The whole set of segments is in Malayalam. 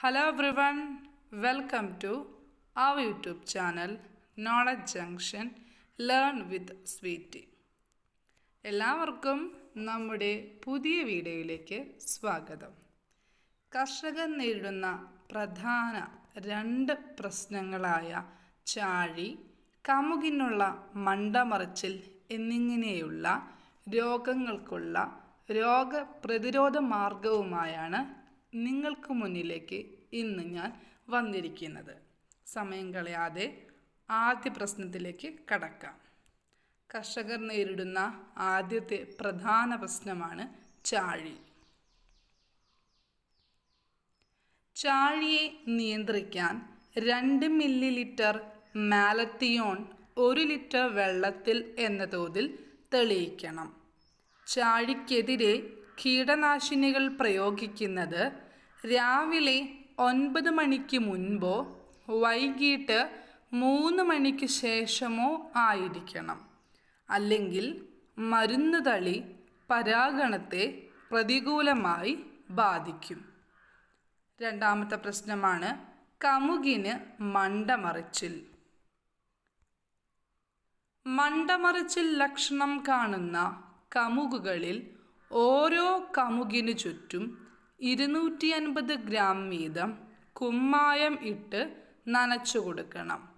Hello everyone welcome to our YouTube channel knowledge junction learn with Sweety എല്ലാവർക്കും നമ്മുടെ പുതിയ വീഡിയോയിലേക്ക് സ്വാഗതം. കർഷകർ നേരിടുന്ന പ്രധാന രണ്ട് പ്രശ്നങ്ങളായ ചാഴി കമുകിനുള്ള മണ്ടമറിച്ചിൽ എന്നിങ്ങനെയുള്ള രോഗങ്ങൾക്കുള്ള രോഗപ്രതിരോധ മാർഗവുമായാണ് നിങ്ങൾക്ക് മുന്നിലേക്ക് ഇന്ന് ഞാൻ വന്നിരിക്കുന്നത്. സമയം കളയാതെ ആദ്യ പ്രശ്നത്തിലേക്ക് കടക്കാം. കർഷകർ നേരിടുന്ന ആദ്യത്തെ പ്രധാന പ്രശ്നമാണ് ചാഴി. ചാഴിയെ നിയന്ത്രിക്കാൻ രണ്ട് മില്ലി ലിറ്റർ മാലത്തിയോൺ ഒരു ലിറ്റർ വെള്ളത്തിൽ എന്ന തോതിൽ തെളിയിക്കണം. ചാഴിക്കെതിരെ കീടനാശിനികൾ പ്രയോഗിക്കുന്നത് രാവിലെ ഒൻപത് മണിക്ക് മുൻപോ വൈകിട്ട് മൂന്ന് മണിക്ക് ശേഷമോ ആയിരിക്കണം. അല്ലെങ്കിൽ മരുന്ന് തളി പരാഗണത്തെ പ്രതികൂലമായി ബാധിക്കും. രണ്ടാമത്തെ പ്രശ്നമാണ് കമുകിന് മണ്ടമറിച്ചിൽ. മണ്ടമറിച്ചിൽ ലക്ഷണം കാണുന്ന കമുകുകളിൽ ഓരോ കമുകിനു ചുറ്റും ഇരുന്നൂറ്റി അൻപത് ഗ്രാം വീതം കുമ്മായം ഇട്ട് നനച്ചു കൊടുക്കണം.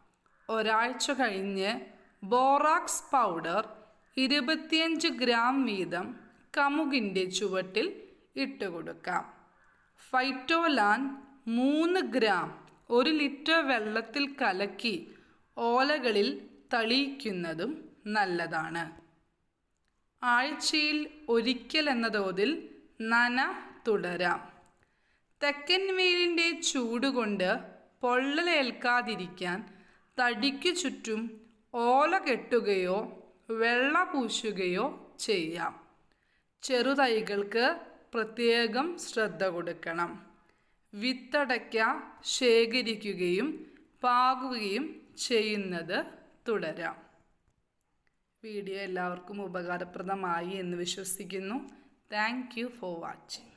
ഒരാഴ്ച കഴിഞ്ഞ് ബോറാക്സ് പൗഡർ ഇരുപത്തിയഞ്ച് ഗ്രാം വീതം കമുകിന്റെ ചുവട്ടിൽ ഇട്ട് കൊടുക്കാം. ഫൈറ്റോലാൻ മൂന്ന് ഗ്രാം ഒരു ലിറ്റർ വെള്ളത്തിൽ കലക്കി ഓലകളിൽ തളിയിക്കുന്നതും നല്ലതാണ്. ആഴ്ചയിൽ ഒരിക്കൽ എന്ന തോതിൽ നന തുടരാം. തെക്കൻ വെയിലിന്റെ ചൂടുകൊണ്ട് പൊള്ളലേൽക്കാതിരിക്കാൻ തടിക്കു ചുറ്റും ഓല കെട്ടുകയോ വെള്ള പൂശുകയോ ചെയ്യാം. ചെറുതൈകൾക്ക് പ്രത്യേകം ശ്രദ്ധ കൊടുക്കണം. വിത്തടയ്ക്ക ശേഖരിക്കുകയും പാകുകയും ചെയ്യുന്നത് തുടരാം. വീഡിയോ എല്ലാവർക്കും ഉപകാരപ്രദമായി എന്ന് വിശ്വസിക്കുന്നു. Thank for watching